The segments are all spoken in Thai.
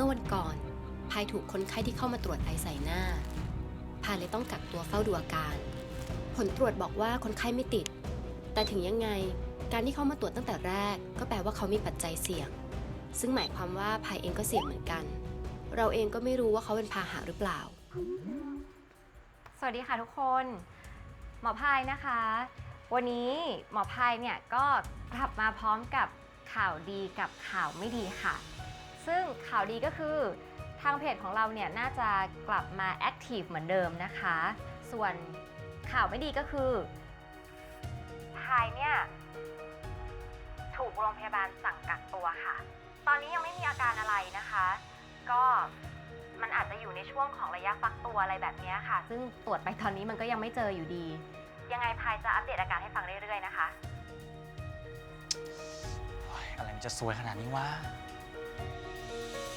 มื่อวันก่อนพายถูกคนไข้ที่เข้ามาตรวจไอใส่หน้า พายเลยต้องกักตัวเฝ้าดูอาการ ผลตรวจบอกว่าคนไข้ไม่ติด แต่ถึงยังไงการที่เข้ามาตรวจตั้งแต่แรก ก็แปลว่าเขามีปัจจัยเสี่ยง ซึ่งหมายความว่าพายเองก็เสี่ยงเหมือนกัน เราเองก็ไม่รู้ว่าเขาเป็นพาหะหรือเปล่า สวัสดีค่ะทุกคน หมอพายนะคะ วันนี้หมอพายเนี่ยก็กลับมาพร้อมกับข่าวดีกับข่าวไม่ดีค่ะ ซึ่งข่าวดีก็คือ ทางเพจของเราเนี่ยน่าจะกลับมาแอคทีฟเหมือนเดิมนะคะ ส่วนข่าวไม่ดีก็คือพายเนี่ยถูกโรงพยาบาลสั่งกักตัวค่ะ ตอนนี้ยังไม่มีอาการอะไรนะคะ ก็มันอาจจะอยู่ในช่วงของระยะฟักตัวอะไรแบบเนี้ยค่ะ ซึ่งตรวจไปตอนนี้มันก็ยังไม่เจออยู่ดี ยังไงพายจะอัปเดตอาการให้ฟังเรื่อยๆนะคะโอ้ยอะไรมันจะสวยขนาดนี้วะ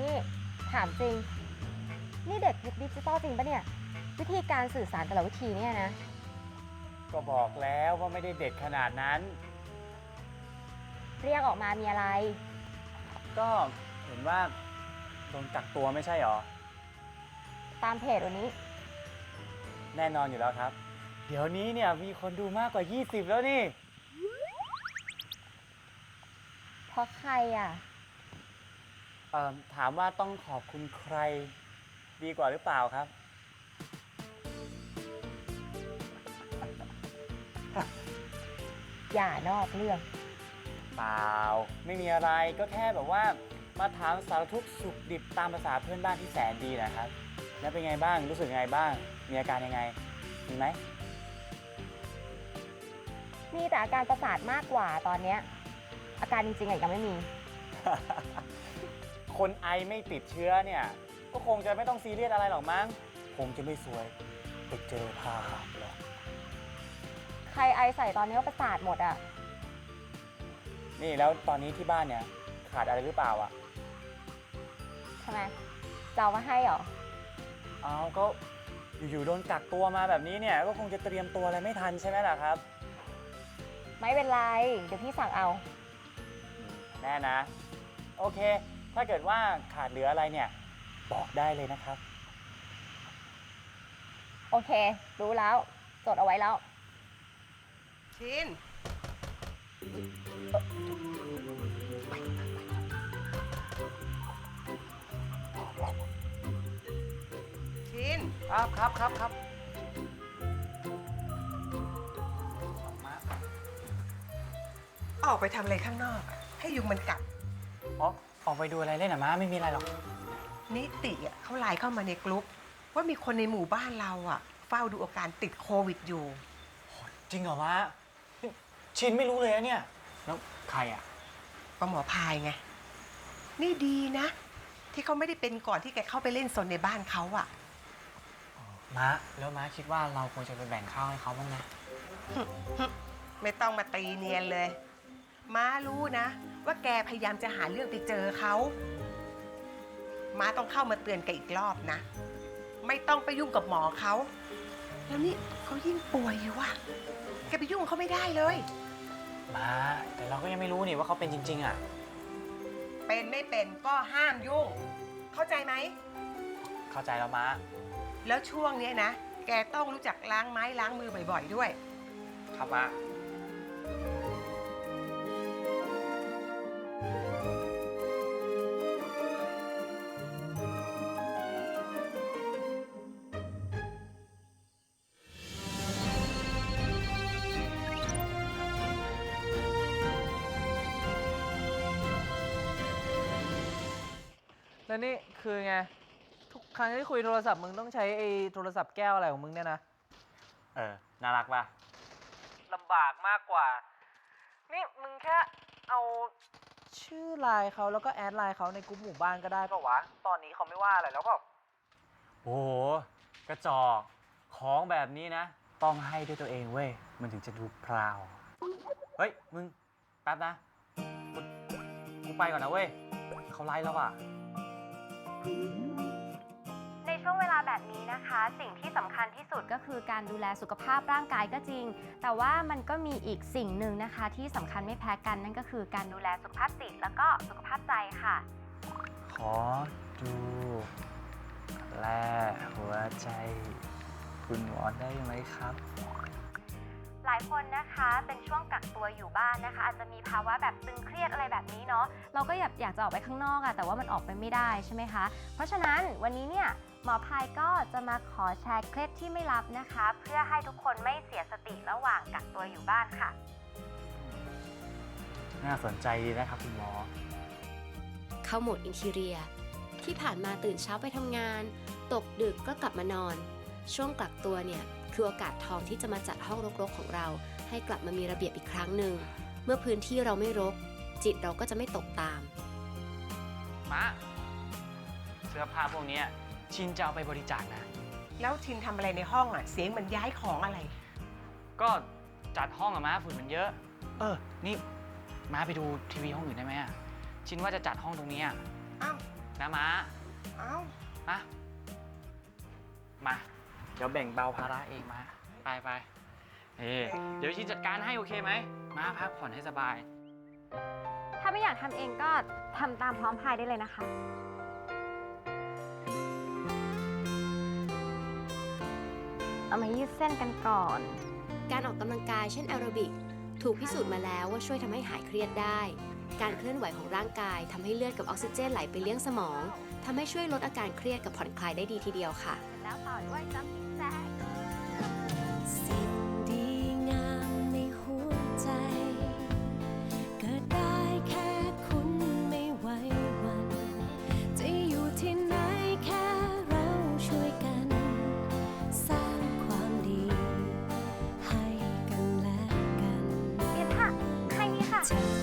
นี่ถามจริง นี่เด็กยุคดิจิตอลจริงปะเนี่ย วิธีการสื่อสารแต่ละวิธีเนี่ยนะ ก็บอกแล้วว่าไม่ได้เด็กขนาดนั้น เรียกออกมามีอะไร ก็เห็นว่าโดนกักตัวไม่ใช่หรอ ตามเพจวันนี้ แน่นอนอยู่แล้วครับ เดี๋ยวนี้เนี่ยมีคนดูมากกว่า 20 แล้วนี่ เพราะใครอะ เอ่อถามว่าต้องขอบคุณใครดีกว่าหรือเปล่าครับ อย่านอกเรื่อง เปล่า ไม่มีอะไรก็แค่แบบว่า มาถามสารทุกข์สุขดิบตามภาษาเพื่อนบ้านที่แสนดีนะครับ แล้วเป็นไงบ้างรู้สึกไงบ้าง มีอาการยังไงมีไหมมีแต่อาการประสาทมากกว่าตอนเนี้ยอาการจริงๆอะยังไม่มี คนไอไม่ติดเชื้อเนี่ย ก็คงจะไม่ต้องซีเรียสอะไรหรอกมั้งคงจะไม่สวยไปเจอพาหะหรอกใครไอใส่ตอนนี้ก็ประสาทหมดอะ นี่แล้วตอนนี้ที่บ้านเนี่ยขาดอะไรหรือเปล่าอะทำไมจะเอามาให้เหรอ เอาก็อยู่ๆโดนกักตัวมาแบบนี้เนี่ย ก็คงจะเตรียมตัวอะไรไม่ทันใช่ไหมล่ะครับ ไม่เป็นไร เดี๋ยวพี่สั่งเอา แน่นะ โอเค ถ้าเกิดว่าขาดเหลืออะไรเนี่ย บอกได้เลยนะครับ โอเค รู้แล้ว จดเอาไว้แล้ว ชิน ชิน ครับครับครับครับออกไปทำอะไรข้างนอก ให้ยุงมันกัด อ๋อ ออกไปดูอะไรเล่นอะมาไม่มีอะไรหรอก นิติอะเขาไลน์เข้ามาในกลุ่มว่ามีคนในหมู่บ้านเราอะเฝ้าดูอาการติดโควิดอยู่ จริงเหรอวะนี่ชินไม่รู้เลยอะเนี่ย แล้วใครอะก็หมอพายไง นี่ดีนะ ที่เขาไม่ได้เป็นก่อนที่แกเข้าไปเล่นสนในบ้านเขาอะม้าแล้วม้าคิดว่าเราควรจะไปแบ่งข้าวให้เขาบ้างไหมไม่ต้องมาตีเนียนเลย ม้ารู้นะ ว่าแกพยายามจะหาเรื่องไปเจอเขาม้าต้องเข้ามาเตือนแกอีกรอบนะ ไม่ต้องไปยุ่งกับหมอเขา แล้วนี่เขายิ่งป่วยอยู่ว่ะแกไปยุ่งเขาไม่ได้เลยม้าแต่เราก็ยังไม่รู้นี่ว่าเขาเป็นจริง ๆ อะ เป็นไม่เป็นก็ห้ามยุ่ง เข้าใจไหม เข้าใจแล้วม้า แล้วช่วงเนี้ยนะ แกต้องรู้จักล้างไม้ล้างมือบ่อยๆด้วย ครับม้า แล้วนี่คือไง ทุกครั้งที่คุยโทรศัพท์มึงต้องใช้ไอ้โทรศัพท์แก้วอะไรของมึงเนี่ยนะเออ น่ารักป่ะ ลำบากมากกว่า นี่มึงแค่เอาชื่อไลน์เขาแล้วก็แอดไลน์เขาในกลุ่มหมู่บ้านก็ได้ปะวะ ตอนนี้เขาไม่ว่าอะไรแล้วก็โอ้โห กระจอก ของแบบนี้นะ ต้องให้ด้วยตัวเองเว้ย มันถึงจะดูพราว เฮ้ย มึง แป๊บนะกูกูไปก่อนนะเว้ย เขาไล่แล้วอะ ในช่วงเวลาแบบนี้นะคะ สิ่งที่สำคัญที่สุดก็คือการดูแลสุขภาพร่างกายก็จริง แต่ว่ามันก็มีอีกสิ่งหนึ่งนะคะ ที่สำคัญไม่แพ้กันนั่นก็คือการดูแลสุขภาพจิตแล้วก็สุขภาพใจค่ะ ขอดูแลหัวใจ คุณหมอได้ไหมครับ ลายคนนะคะเป็นช่วงกักตัวอยู่บ้านนะคะ อาจจะมีภาวะแบบตึงเครียดอะไรแบบนี้เนาะเราก็อยากอยากจะออกไปข้างนอกอะแต่ว่ามันออกไปไม่ได้ใช่ไหมคะ เพราะฉะนั้นวันนี้เนี่ยหมอพายก็จะมาขอแชร์เคล็ดที่ไม่ลับนะคะ เพื่อให้ทุกคนไม่เสียสติระหว่างกักตัวอยู่บ้านค่ะ น่าสนใจดีนะครับคุณหมอ เข้าโหมดอินทีเรีย ที่ผ่านมาตื่นเช้าไปทำงาน ตกดึกก็กลับมานอน ช่วงกักตัวเนี่ย คือโอกาสทองที่จะมาจัดห้องรกๆของเรา ให้กลับมามีระเบียบอีกครั้งหนึ่ง เมื่อพื้นที่เราไม่รก จิตเราก็จะไม่ตกตาม มาเสื้อผ้าพวกเนี้ยชินจะเอาไปบริจาคนะ แล้วชินทำอะไรในห้องอะ เสียงเหมันย้ายของอะไร ก็จัดห้องอะม้าฝุ่นมันเยอะ เออ นี่ม้าไปดูทีวีห้องอื่นได้ไหมอะชินว่าจะจัดห้องตรงนี้อะอ้าว นะม้าอ้าว มา มาเดี๋ยวแบ่งเบาภาระเองมา ไปไปเอ้เดี๋ยวชินจัดการให้โอเคไหม มาพักผ่อนให้สบาย ถ้าไม่อยากทำเองก็ทำตามพร้อมพายได้เลยนะคะ เอามายืดเส้นกันก่อน การออกกำลังกายเช่นแอโรบิก ถูกพิสูจน์มาแล้วว่าช่วยทำให้หายเครียดได้ การเคลื่อนไหวของร่างกายทำให้เลือดกับออกซิเจนไหลไปเลี้ยงสมองทำให้ช่วยลดอาการเครียดกับผ่อนคลายได้ดีทีเดียวค่ะ แล้วต่อด้วยจัม ใ